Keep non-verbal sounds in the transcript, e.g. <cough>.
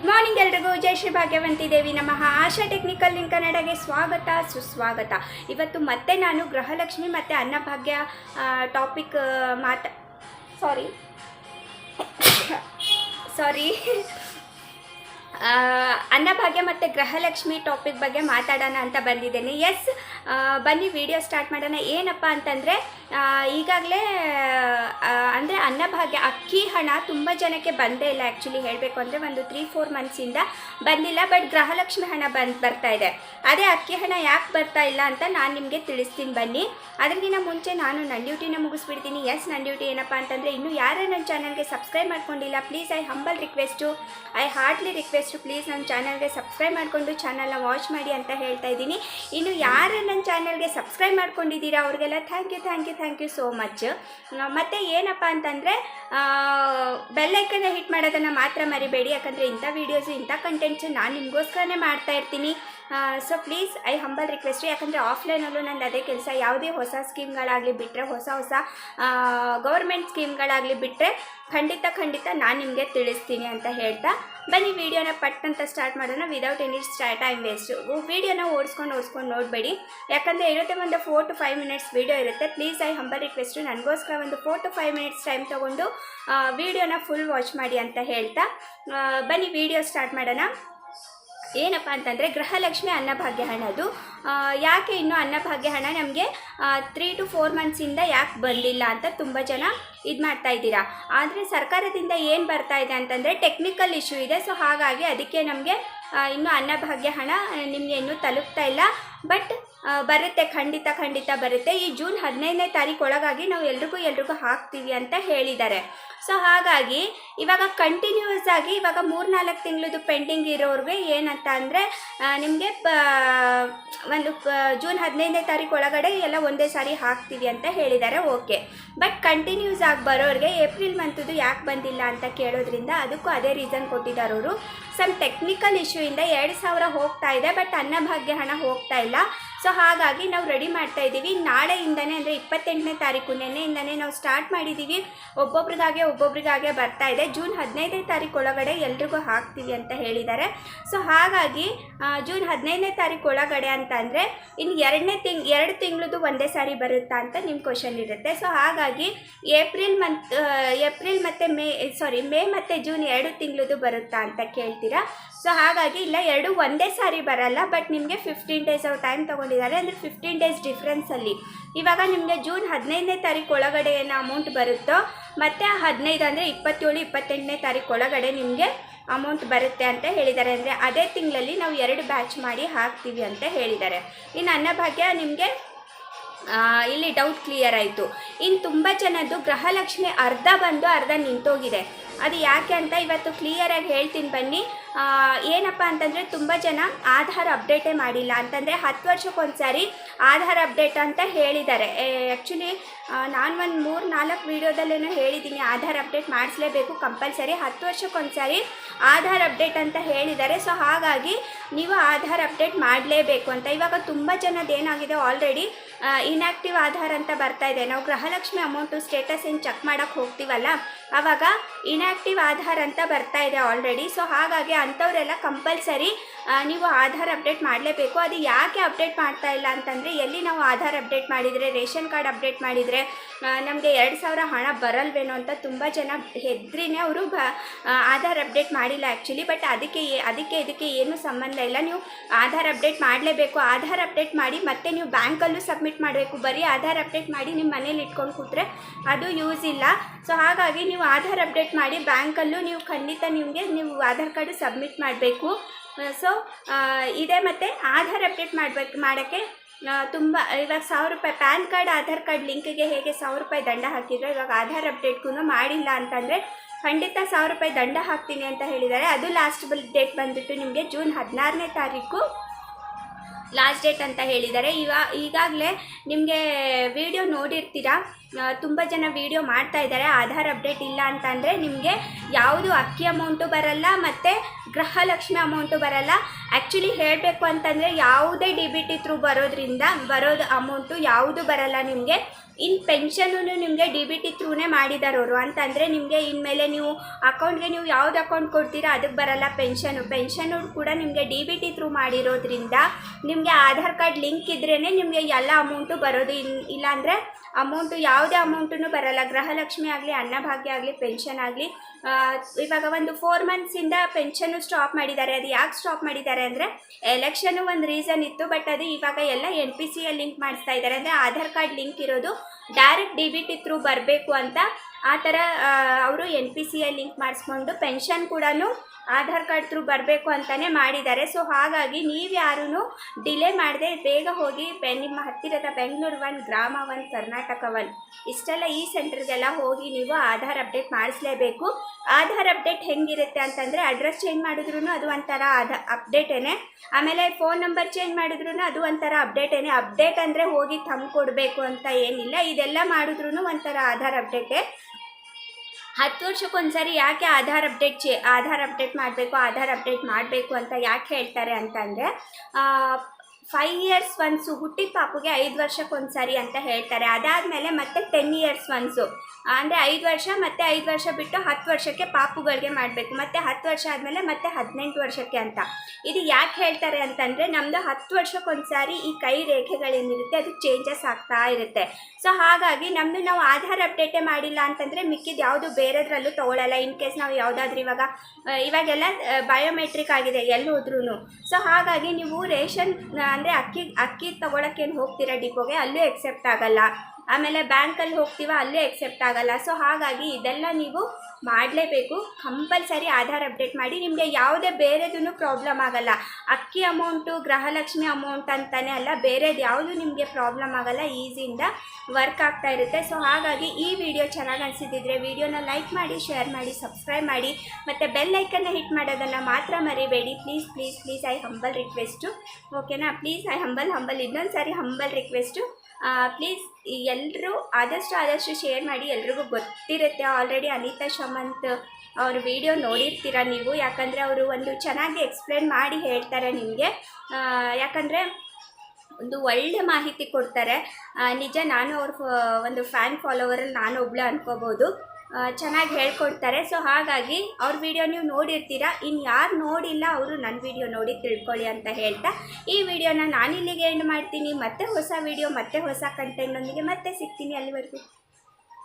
Good morning ಎಲ್ರಿಗೂ. ಜೈ ಶ್ರೀ ಭಾಗ್ಯವಂತಿ ದೇವಿ ನಮಃ. ಆಶಾ technical ಇನ್ ಕನ್ನಡಗೆ ಸ್ವಾಗತ, ಸುಸ್ವಾಗತ. ಇವತ್ತು ಮತ್ತೆ ನಾನು ಗೃಹಲಕ್ಷ್ಮಿ ಮತ್ತು ಅನ್ನಭಾಗ್ಯ ಟಾಪಿಕ್ ಮಾತ ಸಾರಿ ಸಾರಿ <coughs> ಅನ್ನಭಾಗ್ಯ ಮತ್ತು ಗೃಹಲಕ್ಷ್ಮಿ ಟಾಪಿಕ್ ಬಗ್ಗೆ ಮಾತಾಡೋಣ ಅಂತ ಬಂದಿದ್ದೇನೆ. ಎಸ್ ಬನ್ನಿ ವಿಡಿಯೋ ಸ್ಟಾರ್ಟ್ ಮಾಡೋಣ. ಏನಪ್ಪ ಅಂತಂದರೆ ಈಗಾಗಲೇ ಅಂದರೆ ಅನ್ನಭಾಗ್ಯ, ಅಕ್ಕಿ ಹಣ ತುಂಬ ಜನಕ್ಕೆ ಬಂದೇ ಇಲ್ಲ ಆ್ಯಕ್ಚುಲಿ ಹೇಳಬೇಕು ಅಂದರೆ ಒಂದು ತ್ರೀ ಫೋರ್ ಮಂತ್ಸಿಂದ ಬಂದಿಲ್ಲ ಬಟ್ ಗೃಹಲಕ್ಷ್ಮಿ ಹಣ ಬಂದು, ಬರ್ತಾ ಇದೆ. ಅದೇ ಅಕ್ಕಿ ಹಣ ಯಾಕೆ ಬರ್ತಾ ಇಲ್ಲ ಅಂತ ನಾನು ನಿಮಗೆ ತಿಳಿಸ್ತೀನಿ ಬನ್ನಿ. ಅದಕ್ಕಿಂತ ಮುಂಚೆ ನಾನು ನನ್ನ ಡ್ಯೂಟಿನ ಮುಗಿಸ್ಬಿಡ್ತೀನಿ. ಎಸ್ ನನ್ನ ಡ್ಯೂಟಿ ಏನಪ್ಪ ಅಂತಂದರೆ ಇನ್ನೂ ಯಾರೇ ನನ್ನ ಚಾನಲ್ಗೆ ಸಬ್ಸ್ಕ್ರೈಬ್ ಮಾಡ್ಕೊಂಡಿಲ್ಲ please I humble request I heartly request please ನನ್ನ ಚಾನಲ್ಗೆ ಸಬ್ಸ್ಕ್ರೈಬ್ ಮಾಡಿಕೊಂಡು ಚಾನಲ್ನ ವಾಚ್ ಮಾಡಿ ಅಂತ ಹೇಳ್ತಾ ಇದ್ದೀನಿ. ಇನ್ನು ಯಾರು ನನ್ನ ಚಾನಲ್ಗೆ ಸಬ್ಸ್ಕ್ರೈಬ್ ಮಾಡ್ಕೊಂಡಿದ್ದೀರಾ ಅವ್ರಿಗೆಲ್ಲ thank you thank you thank you so much ಮತ್ತು ಏನಪ್ಪ ಅಂತಂದರೆ ಬೆಲ್ಲೈಕನ್ನ ಹಿಟ್ ಮಾಡೋದನ್ನು ಮಾತ್ರ ಮರಿಬೇಡಿ. ಯಾಕಂದರೆ ಇಂಥ ವೀಡಿಯೋಸು ಇಂಥ ಕಂಟೆಂಟ್ಸು ನಾನು ನಿಮಗೋಸ್ಕರನೇ ಮಾಡ್ತಾ ಇರ್ತೀನಿ. So please I humble request ಯಾಕಂದರೆ ಆಫ್ಲೈನಲ್ಲೂ ನಂದು ಅದೇ ಕೆಲಸ. ಯಾವುದೇ ಹೊಸ ಸ್ಕೀಮ್ಗಳಾಗಲಿ ಬಿಟ್ಟರೆ ಹೊಸ ಹೊಸ ಗೌರ್ಮೆಂಟ್ ಸ್ಕೀಮ್ಗಳಾಗಲಿ ಬಿಟ್ಟರೆ ಖಂಡಿತ ಖಂಡಿತ ನಾನು ನಿಮಗೆ ತಿಳಿಸ್ತೀನಿ ಅಂತ ಹೇಳ್ತಾ ಬನ್ನಿ ವಿಡಿಯೋನ ಪಟ್ ಅಂತ ಸ್ಟಾರ್ಟ್ ಮಾಡೋಣ ವಿದೌಟ್ ಎನಿ ಸ್ಟಾ ಟೈಮ್ ವೇಸ್ಟು ವೀಡಿಯೋನ ಓಡಿಸ್ಕೊಂಡು ಓಡಿಸ್ಕೊಂಡು ನೋಡಬೇಡಿ. ಯಾಕಂದರೆ ಇರುತ್ತೆ ಒಂದು four to five minutes video ಇರುತ್ತೆ. ಪ್ಲೀಸ್ ಐ ಹಂಬಲ್ ರಿಕ್ವೆಸ್ಟು ನನಗೋಸ್ಕರ ಒಂದು four to five minutes time ತೊಗೊಂಡು ವೀಡಿಯೋನ ಫುಲ್ ವಾಚ್ ಮಾಡಿ ಅಂತ ಹೇಳ್ತಾ ಬನ್ನಿ ವಿಡಿಯೋ ಸ್ಟಾರ್ಟ್ ಮಾಡೋಣ. ಏನಪ್ಪ ಅಂತಂದರೆ ಗೃಹಲಕ್ಷ್ಮಿ ಅನ್ನಭಾಗ್ಯ ಹಣ ಅದು. ಯಾಕೆ ಇನ್ನೂ ಅನ್ನಭಾಗ್ಯ ಹಣ ನಮಗೆ ತ್ರೀ ಟು ಫೋರ್ ಮಂತ್ಸಿಂದ ಯಾಕೆ ಬಂದಿಲ್ಲ ಅಂತ ತುಂಬ ಜನ ಇದು ಮಾಡ್ತಾ ಇದ್ದೀರಾ. ಆದರೆ ಸರ್ಕಾರದಿಂದ ಏನು ಬರ್ತಾ ಇದೆ ಅಂತಂದರೆ ಟೆಕ್ನಿಕಲ್ ಇಶ್ಯೂ ಇದೆ. ಸೊ ಹಾಗಾಗಿ ಅದಕ್ಕೆ ನಮಗೆ ಇನ್ನೂ ಅನ್ನಭಾಗ್ಯ ಹಣ ನಿಮಗೆ ಇನ್ನೂ ತಲುಪ್ತಾ ಇಲ್ಲ. ಬಟ್ ಬರುತ್ತೆ, ಖಂಡಿತ ಖಂಡಿತ ಬರುತ್ತೆ. ಈ ಜೂನ್ ಹದಿನೈದನೇ ತಾರೀಕು ಒಳಗಾಗಿ ನಾವು ಎಲ್ರಿಗೂ ಎಲ್ರಿಗೂ ಹಾಕ್ತೀವಿ ಅಂತ ಹೇಳಿದ್ದಾರೆ. ಸೊ ಹಾಗಾಗಿ ಇವಾಗ ಕಂಟಿನ್ಯೂಸ್ ಆಗಿ ಇವಾಗ ಮೂರು ನಾಲ್ಕು ತಿಂಗಳದು ಪೆಂಡಿಂಗ್ ಇರೋರಿಗೆ ಏನಂತ ಅಂದರೆ ನಿಮಗೆ ಪ, ಒಂದು ಜೂನ್ ಹದಿನೈದನೇ ತಾರೀಕು ಒಳಗಡೆ ಎಲ್ಲ ಒಂದೇ ಸಾರಿ ಹಾಕ್ತೀವಿ ಅಂತ ಹೇಳಿದ್ದಾರೆ. ಓಕೆ ಬಟ್ ಕಂಟಿನ್ಯೂಸ್ ಆಗಿ ಬರೋರಿಗೆ ಏಪ್ರಿಲ್ ಮಂತದ್ದು ಯಾಕೆ ಬಂದಿಲ್ಲ ಅಂತ ಕೇಳೋದ್ರಿಂದ ಅದಕ್ಕೂ ಅದೇ ರೀಸನ್ ಕೊಟ್ಟಿದ್ದಾರೆ ಅವರು. ಸಮ್ ಟೆಕ್ನಿಕಲ್ ಇಶ್ಯೂಯಿಂದ ಎರಡು ಸಾವಿರ ಹೋಗ್ತಾ ಇದೆ ಬಟ್ ಅನ್ನಭಾಗ್ಯ ಹಣ ಹೋಗ್ತಾ ಇಲ್ಲ. ಸೊ ಹಾಗಾಗಿ ನಾವು ರೆಡಿ ಮಾಡ್ತಾ ಇದ್ದೀವಿ. ನಾಳೆಯಿಂದನೇ ಅಂದರೆ ಇಪ್ಪತ್ತೆಂಟನೇ ತಾರೀಕು, ನೆನ್ನೆಯಿಂದನೇ ನಾವು ಸ್ಟಾರ್ಟ್ ಮಾಡಿದ್ದೀವಿ. ಒಬ್ಬೊಬ್ರಿಗಾಗೆ ಒಬ್ಬೊಬ್ರಿಗಾಗೆ ಬರ್ತಾ ಇದೆ. ಜೂನ್ ಹದಿನೈದನೇ ತಾರೀಕು ಒಳಗಡೆ ಎಲ್ರಿಗೂ ಹಾಕ್ತೀವಿ ಅಂತ ಹೇಳಿದ್ದಾರೆ. ಸೊ ಹಾಗಾಗಿ ಜೂನ್ ಹದಿನೈದನೇ ತಾರೀಕು ಒಳಗಡೆ ಅಂತ ಅಂದರೆ ಇನ್ನು ಎರಡನೇ ತಿಂಗ್, ಎರಡು ತಿಂಗಳದು ಒಂದೇ ಸಾರಿ ಬರುತ್ತಾ ಅಂತ ನಿಮ್ಮ ಕ್ವಶನ್ ಇರುತ್ತೆ. ಸೊ ಹಾಗಾಗಿ ಏಪ್ರಿಲ್ ಮಂತ್ ಏಪ್ರಿಲ್ ಮತ್ತು ಮೇ ಸಾರಿ ಮೇ ಮತ್ತು ಜೂನ್ ಎರಡು ತಿಂಗಳದು ಬರುತ್ತಾ ಅಂತ ಕೇಳ್ತೀರಾ? ಸೊ ಹಾಗಾಗಿ ಇಲ್ಲ, ಎರಡು ಒಂದೇ ಸಾರಿ ಬರಲ್ಲ ಬಟ್ ನಿಮಗೆ ಫಿಫ್ಟೀನ್ ಡೇಸ್ ಅವ್ರು ಟೈಮ್ ತೊಗೊಂಡಿದ್ದಾರೆ ಅಂದರೆ ಫಿಫ್ಟೀನ್ ಡೇಸ್ ಡಿಫ್ರೆನ್ಸಲ್ಲಿ ಇವಾಗ ನಿಮಗೆ ಜೂನ್ ಹದಿನೈದನೇ ತಾರೀಕು ಒಳಗಡೆ ಏನು ಅಮೌಂಟ್ ಬರುತ್ತೋ, ಮತ್ತು ಹದಿನೈದು ಅಂದರೆ ಇಪ್ಪತ್ತೇಳು, ಇಪ್ಪತ್ತೆಂಟನೇ ತಾರೀಕು ಒಳಗಡೆ ನಿಮಗೆ ಅಮೌಂಟ್ ಬರುತ್ತೆ ಅಂತ ಹೇಳಿದ್ದಾರೆ. ಅಂದರೆ ಅದೇ ತಿಂಗಳಲ್ಲಿ ನಾವು ಎರಡು ಬ್ಯಾಚ್ ಮಾಡಿ ಹಾಕ್ತೀವಿ ಅಂತ ಹೇಳಿದ್ದಾರೆ. ಇನ್ನು ಅನ್ನಭಾಗ್ಯ ನಿಮಗೆ ಇಲ್ಲಿ ಡೌಟ್ ಕ್ಲಿಯರ್ ಆಯಿತು. ಇನ್ನು ತುಂಬ ಜನದ್ದು ಗೃಹಲಕ್ಷ್ಮಿ ಅರ್ಧ ಬಂದು ಅರ್ಧ ನಿಂತೋಗಿದೆ. ಅದು ಯಾಕೆ ಅಂತ ಇವತ್ತು ಕ್ಲಿಯರಾಗಿ ಹೇಳ್ತೀನಿ ಬನ್ನಿ. ಏನಪ್ಪ ಅಂತಂದರೆ ತುಂಬ ಜನ ಆಧಾರ್ ಅಪ್ಡೇಟೇ ಮಾಡಿಲ್ಲ. ಅಂತಂದರೆ ಹತ್ತು ವರ್ಷಕ್ಕೊಂದ್ಸಾರಿ ಆಧಾರ್ ಅಪ್ಡೇಟ್ ಅಂತ ಹೇಳಿದ್ದಾರೆ. ಆ್ಯಕ್ಚುಲಿ ನಾನು ಒಂದು ಮೂರು ನಾಲ್ಕು ವೀಡಿಯೋದಲ್ಲೇನೋ ಹೇಳಿದ್ದೀನಿ ಆಧಾರ್ ಅಪ್ಡೇಟ್ ಮಾಡಿಸ್ಲೇಬೇಕು ಕಂಪಲ್ಸರಿ ಹತ್ತು ವರ್ಷಕ್ಕೊಂದ್ಸಾರಿ ಆಧಾರ್ ಅಪ್ಡೇಟ್ ಅಂತ ಹೇಳಿದ್ದಾರೆ. ಸೊ ಹಾಗಾಗಿ ನೀವು ಆಧಾರ್ ಅಪ್ಡೇಟ್ ಮಾಡಲೇಬೇಕು ಅಂತ. ಇವಾಗ ತುಂಬ ಜನದ ಏನಾಗಿದೆ ಆಲ್ರೆಡಿ ಇನ್ಆ್ಯಕ್ಟಿವ್ ಆಧಾರ್ ಅಂತ ಬರ್ತಾ ಇದೆ. ನಾವು ಗೃಹಲಕ್ಷ್ಮಿ ಅಮೌಂಟು ಸ್ಟೇಟಸ್ ಏನು ಚೆಕ್ ಮಾಡೋಕ್ಕೆ ಹೋಗ್ತೀವಲ್ಲ ಆವಾಗ ಇನ್ಆಕ್ಟಿವ್ ಆಧಾರ್ ಅಂತ ಬರ್ತಾ ಇದೆ ಆಲ್ರೆಡಿ ಸೊ ಹಾಗಾಗಿ ಅಂಥವರೆಲ್ಲ ಕಂಪಲ್ಸರಿ ನೀವು ಆಧಾರ್ ಅಪ್ಡೇಟ್ ಮಾಡಲೇಬೇಕು. ಅದು ಯಾಕೆ ಅಪ್ಡೇಟ್ ಮಾಡ್ತಾ ಇಲ್ಲ ಅಂತಂದರೆ, ಎಲ್ಲಿ ನಾವು ಆಧಾರ್ ಅಪ್ಡೇಟ್ ಮಾಡಿದರೆ, ರೇಷನ್ ಕಾರ್ಡ್ ಅಪ್ಡೇಟ್ ಮಾಡಿದರೆ ನಮಗೆ ಎರಡು ಸಾವಿರ ಹಣ ಬರಲ್ವೇನೋ ಅಂತ ತುಂಬ ಜನ ಹೆದ್ರಿನೇ ಅವರು ಬ ಆಧಾರ್ ಅಪ್ಡೇಟ್ ಮಾಡಿಲ್ಲ ಆ್ಯಕ್ಚುಲಿ ಬಟ್ ಅದಕ್ಕೆ ಅದಕ್ಕೆ ಇದಕ್ಕೆ ಏನೂ ಸಂಬಂಧ ಇಲ್ಲ. ನೀವು ಆಧಾರ್ ಅಪ್ಡೇಟ್ ಮಾಡಲೇಬೇಕು. ಆಧಾರ್ ಅಪ್ಡೇಟ್ ಮಾಡಿ ಮತ್ತೆ ನೀವು ಬ್ಯಾಂಕಲ್ಲೂ ಸಬ್ಮಿಟ್ ಮಾಡಬೇಕು. ಬರೀ ಆಧಾರ್ ಅಪ್ಡೇಟ್ ಮಾಡಿ ನಿಮ್ಮ ಮನೇಲಿ ಇಟ್ಕೊಂಡು ಕೂತ್ರೆ ಅದು ಯೂಸ್ ಇಲ್ಲ. ಸೊ ಹಾಗಾಗಿ ನೀವು ಆಧಾರ್ ಅಪ್ಡೇಟ್ ಮಾಡಿ ಬ್ಯಾಂಕಲ್ಲೂ ನೀವು ಖಂಡಿತ ನಿಮಗೆ ನೀವು ಆಧಾರ್ ಕಾರ್ಡು ಸಬ್ಮಿಟ್ ಮಾಡಬೇಕು. ಸೊ ಇದೆ ಮತ್ತು ಆಧಾರ್ ಅಪ್ಡೇಟ್ ಮಾಡಬೇಕು, ಮಾಡೋಕ್ಕೆ ತುಂಬ, ಇವಾಗ ಸಾವಿರ ರೂಪಾಯಿ, ಪ್ಯಾನ್ ಕಾರ್ಡ್, ಆಧಾರ್ ಕಾರ್ಡ್ ಲಿಂಕ್ಗೆ ಹೇಗೆ ಸಾವಿರ ರೂಪಾಯಿ ದಂಡ ಹಾಕಿದ್ರು, ಇವಾಗ ಆಧಾರ್ ಅಪ್ಡೇಟ್ಗೂ ಮಾಡಿಲ್ಲ ಅಂತಂದರೆ, ಖಂಡಿತ ಸಾವಿರ ರೂಪಾಯಿ ದಂಡ ಹಾಕ್ತೀನಿ ಅಂತ ಹೇಳಿದ್ದಾರೆ. ಅದು ಲಾಸ್ಟ್ ಡೇಟ್ ಬಂದುಬಿಟ್ಟು ನಿಮಗೆ ಜೂನ್ ಹದಿನಾರನೇ ತಾರೀಕು. ಲಾಸ್ಟ್ ಡೇಟ್ ಅಂತ ಹೇಳಿದ್ದಾರೆ. ಇವ, ಈಗಾಗಲೇ ನಿಮಗೆ ವಿಡಿಯೋ ನೋಡಿರ್ತೀರಾ? ತುಂಬ ಜನ ವಿಡಿಯೋ ಮಾಡ್ತಾ ಇದ್ದಾರೆ. ಆಧಾರ್ ಅಪ್ಡೇಟ್ ಇಲ್ಲ ಅಂತಂದರೆ ನಿಮಗೆ ಯಾವುದು ಅಕ್ಕಿ ಅಮೌಂಟು ಬರಲ್ಲ ಮತ್ತು ಗೃಹಲಕ್ಷ್ಮಿ ಅಮೌಂಟು ಬರಲ್ಲ. ಆ್ಯಕ್ಚುಲಿ ಹೇಳಬೇಕು ಅಂತಂದರೆ ಯಾವುದೇ ಡಿ ಬಿ ಟಿ ಥ್ರೂ ಬರೋದ್ರಿಂದ, ಬರೋದು ಅಮೌಂಟು ಯಾವುದು ಬರಲ್ಲ ನಿಮಗೆ. ಇನ್ನು ಪೆನ್ಷನ್ನು ನಿಮಗೆ ಡಿ ಬಿ ಟಿ ಥ್ರೂನೇ ಮಾಡಿದ್ದಾರೆ ಅವರು. ಅಂತಂದರೆ ನಿಮಗೆ ಇನ್ಮೇಲೆ ನೀವು ಅಕೌಂಟ್ಗೆ ನೀವು ಯಾವ್ದು ಅಕೌಂಟ್ ಕೊಡ್ತೀರಾ ಅದಕ್ಕೆ ಬರಲ್ಲ ಪೆನ್ಷನು. ಪೆನ್ಷನ್ ಕೂಡ ನಿಮಗೆ ಡಿ ಬಿ ಟಿ ಥ್ರೂ ಮಾಡಿರೋದ್ರಿಂದ ನಿಮಗೆ ಆಧಾರ್ ಕಾರ್ಡ್ ಲಿಂಕ್ ಇದ್ರೇ ನಿಮಗೆ ಎಲ್ಲ ಅಮೌಂಟು ಬರೋದು. ಇನ್ ಇಲ್ಲಾಂದರೆ ಅಮೌಂಟು ಯಾವುದೇ ಅಮೌಂಟೂ ಬರಲ್ಲ. ಗೃಹಲಕ್ಷ್ಮಿ ಆಗಲಿ ಅನ್ನಭಾಗ್ಯ ಆಗಲಿ ಪೆನ್ಷನ್ ಆಗಲಿ ಇವಾಗ ಒಂದು ಫೋರ್ ಮಂತ್ಸಿಂದ ಪೆನ್ಷನ್ನು ಸ್ಟಾಪ್ ಮಾಡಿದ್ದಾರೆ. ಅದು ಯಾಕೆ ಸ್ಟಾಪ್ ಮಾಡಿದ್ದಾರೆ ಅಂದರೆ ಎಲೆಕ್ಷನ್ನು ಒಂದು ರೀಸನ್ ಇತ್ತು ಬಟ್ ಅದು ಇವಾಗ ಎಲ್ಲ ಎನ್ ಪಿ ಸಿಯಲ್ಲಿ ಲಿಂಕ್ ಮಾಡಿಸ್ತಾ ಇದ್ದಾರೆ. ಅಂದರೆ ಆಧಾರ್ ಕಾರ್ಡ್ ಲಿಂಕ್ ಇರೋದು direct D B T through ಬರಬೇಕು ಅಂತ ಆ ಥರ ಅವರು ಎನ್ ಪಿ ಸಿಯಲ್ಲಿ ಲಿಂಕ್ ಮಾಡಿಸ್ಕೊಂಡು ಪೆನ್ಷನ್ ಕೂಡ ಆಧಾರ್ ಕಾರ್ಡ್ ಥ್ರೂ ಬರಬೇಕು ಅಂತಲೇ ಮಾಡಿದ್ದಾರೆ. ಸೊ ಹಾಗಾಗಿ ನೀವು ಯಾರೂ ಡಿಲೇ ಮಾಡದೆ ಬೇಗ ಹೋಗಿ ಬೆ ನಿಮ್ಮ ಹತ್ತಿರದ Bengaluru one Grama one Karnataka one ಇಷ್ಟೆಲ್ಲ ಈ ಸೆಂಟರ್ಗೆಲ್ಲ ಹೋಗಿ ನೀವು ಆಧಾರ್ ಅಪ್ಡೇಟ್ ಮಾಡಿಸ್ಲೇಬೇಕು. ಆಧಾರ್ ಅಪ್ಡೇಟ್ ಹೆಂಗಿರುತ್ತೆ ಅಂತಂದರೆ ಅಡ್ರೆಸ್ ಚೇಂಜ್ ಮಾಡಿದ್ರೂ ಅದು ಒಂಥರ ಆಧಾ ಅಪ್ಡೇಟೇನೆ ಆಮೇಲೆ ಫೋನ್ ನಂಬರ್ ಚೇಂಜ್ ಮಾಡಿದ್ರೂ ಅದು ಒಂಥರ ಅಪ್ಡೇಟೇನೆ ಅಪ್ಡೇಟ್ ಅಂದರೆ ಹೋಗಿ ತಂದು ಕೊಡಬೇಕು ಅಂತ ಏನಿಲ್ಲ. ಇದೆಲ್ಲ ಮಾಡಿದ್ರೂ ಒಂಥರ ಆಧಾರ್ ಅಪ್ಡೇಟೇ ಹತ್ತು ವರ್ಷಕ್ಕೊಂದ್ಸರಿ ಯಾಕೆ ಆಧಾರ್ ಅಪ್ಡೇಟ್ ಚೇ, ಆಧಾರ್ ಅಪ್ಡೇಟ್ ಮಾಡಬೇಕು, ಆಧಾರ್ ಅಪ್ಡೇಟ್ ಮಾಡಬೇಕು ಅಂತ ಯಾಕೆ ಹೇಳ್ತಾರೆ ಅಂತಂದರೆ ಫೈವ್ ಇಯರ್ಸ್ ಒನ್ಸು ಹುಟ್ಟಿದ ಪಾಪುಗೆ ಐದು ವರ್ಷಕ್ಕೊಂದ್ಸರಿ ಅಂತ ಹೇಳ್ತಾರೆ. ಅದಾದಮೇಲೆ ಮತ್ತೆ ಟೆನ್ ಇಯರ್ಸ್ ಒನ್ಸು ಅಂದರೆ ಐದು ವರ್ಷ ಮತ್ತು ಐದು ವರ್ಷ ಬಿಟ್ಟು ಹತ್ತು ವರ್ಷಕ್ಕೆ ಪಾಪುಗಳಿಗೆ ಮಾಡಬೇಕು. ಮತ್ತು ಹತ್ತು ವರ್ಷ ಆದಮೇಲೆ ಮತ್ತೆ ಹದಿನೆಂಟು ವರ್ಷಕ್ಕೆ ಅಂತ. ಇದು ಯಾಕೆ ಹೇಳ್ತಾರೆ ಅಂತಂದರೆ ನಮ್ಮದು ಹತ್ತು ವರ್ಷಕ್ಕೊಂದ್ಸಾರಿ ಈ ಕೈ ರೇಖೆಗಳೇನಿರುತ್ತೆ ಅದು ಚೇಂಜಸ್ ಆಗ್ತಾ ಇರುತ್ತೆ. ಸೊ ಹಾಗಾಗಿ ನಮ್ಮದು ನಾವು ಆಧಾರ್ ಅಪ್ಡೇಟೇ ಮಾಡಿಲ್ಲ ಅಂತಂದರೆ ಮಿಕ್ಕಿದ್ದು ಯಾವುದು ಬೇರೆದ್ರಲ್ಲೂ ತೊಗೊಳ್ಳಲ್ಲ ಇನ್ ಕೇಸ್ ನಾವು ಯಾವುದಾದ್ರೂ ಇವಾಗ ಇವಾಗೆಲ್ಲ ಬಯೋಮೆಟ್ರಿಕ್ ಆಗಿದೆ ಎಲ್ಲಿ ಹೋದ್ರೂ ಸೊ ಹಾಗಾಗಿ ನೀವು ರೇಷನ್, ಅಂದರೆ ಅಕ್ಕಿ ಅಕ್ಕಿ ತೊಗೊಳಕ್ಕೇನು ಹೋಗ್ತೀರಾ ಡಿಪೋಗೆ ಅಲ್ಲೂ ಎಕ್ಸೆಪ್ಟ್ ಆಗಲ್ಲ. ಆಮೇಲೆ ಬ್ಯಾಂಕಲ್ಲಿ ಹೋಗ್ತೀವ ಅಲ್ಲೇ ಎಕ್ಸೆಪ್ಟ್ ಆಗಲ್ಲ. ಸೊ ಹಾಗಾಗಿ ಇದೆಲ್ಲ ನೀವು ಮಾಡಲೇಬೇಕು. ಕಂಪಲ್ಸರಿ ಆಧಾರ್ ಅಪ್ಡೇಟ್ ಮಾಡಿ. ನಿಮಗೆ ಯಾವುದೇ ಬೇರೆದೂ ಪ್ರಾಬ್ಲಮ್ ಆಗಲ್ಲ. ಅಕ್ಕಿ ಅಮೌಂಟು ಗೃಹಲಕ್ಷ್ಮಿ ಅಮೌಂಟ್ ಅಂತಲೇ ಅಲ್ಲ, ಬೇರೆದು ಯಾವುದು ನಿಮಗೆ ಪ್ರಾಬ್ಲಮ್ ಆಗಲ್ಲ. ಈಸಿಯಿಂದ ವರ್ಕ್ ಆಗ್ತಾ ಇರುತ್ತೆ. ಸೊ ಹಾಗಾಗಿ ಈ ವಿಡಿಯೋ ಚೆನ್ನಾಗಿ ಅನಿಸಿದ್ರೆ ವಿಡಿಯೋನ ಲೈಕ್ ಮಾಡಿ ಶೇರ್ ಮಾಡಿ ಸಬ್ಸ್ಕ್ರೈಬ್ ಮಾಡಿ. ಮತ್ತು ಬೆಲ್ ಐಕನ್ನ ಹಿಟ್ ಮಾಡೋದನ್ನು ಮಾತ್ರ ಮರಿಬೇಡಿ. Please please please I humble request ಓಕೆನಾ ಪ್ಲೀಸ್ ಐ ಹಂಬಲ್ ಹಂಬಲ್ ಇನ್ನೊಂದು ಸಾರಿ ಹಂಬಲ್ ರಿಕ್ವೆಸ್ಟು ಪ್ಲೀಸ್ ಎಲ್ಲರೂ ಆದಷ್ಟು ಆದಷ್ಟು ಶೇರ್ ಮಾಡಿ, ಎಲ್ರಿಗೂ ಗೊತ್ತಿರುತ್ತೆ. ಆಲ್ರೆಡಿ ಅನಿತಾ, ಶಮಂತ್ ಅವ್ರ ವಿಡಿಯೋ ನೋಡಿರ್ತೀರ ನೀವು? ಯಾಕಂದರೆ ಅವರು ಒಂದು ಚೆನ್ನಾಗಿ ಎಕ್ಸ್ಪ್ಲೇನ್ ಮಾಡಿ ಹೇಳ್ತಾರೆ ನಿಮಗೆ. ಯಾಕಂದರೆ ಒಂದು ಒಳ್ಳೆ ಮಾಹಿತಿ ಕೊಡ್ತಾರೆ. ನಿಜ, ನಾನು ಅವ್ರ ಒಂದು ಫ್ಯಾನ್ ಫಾಲೋವರಲ್ಲಿ ನಾನು ಒಬ್ಳು ಅನ್ಕೋಬೋದು. ಚೆನ್ನಾಗಿ ಹೇಳ್ಕೊಡ್ತಾರೆ. ಸೊ ಹಾಗಾಗಿ ಅವ್ರ ವಿಡಿಯೋ ನೀವು ನೋಡಿರ್ತೀರ? ಇನ್ನು ಯಾರು ನೋಡಿಲ್ಲ ಅವರು ನನ್ನ ವಿಡಿಯೋ ನೋಡಿ ತಿಳ್ಕೊಳ್ಳಿ ಅಂತ ಹೇಳ್ತಾ, ಈ ವಿಡಿಯೋನ ನಾನಿಲ್ಲಿಗೆ ಎಂಡ್ ಮಾಡ್ತೀನಿ. ಮತ್ತೆ ಹೊಸ ವಿಡಿಯೋ ಮತ್ತೆ ಹೊಸ ಕಂಟೆಂಟ್ನೊಂದಿಗೆ ಮತ್ತೆ ಸಿಗ್ತೀನಿ ಅಲ್ಲಿವರೆಗೂ.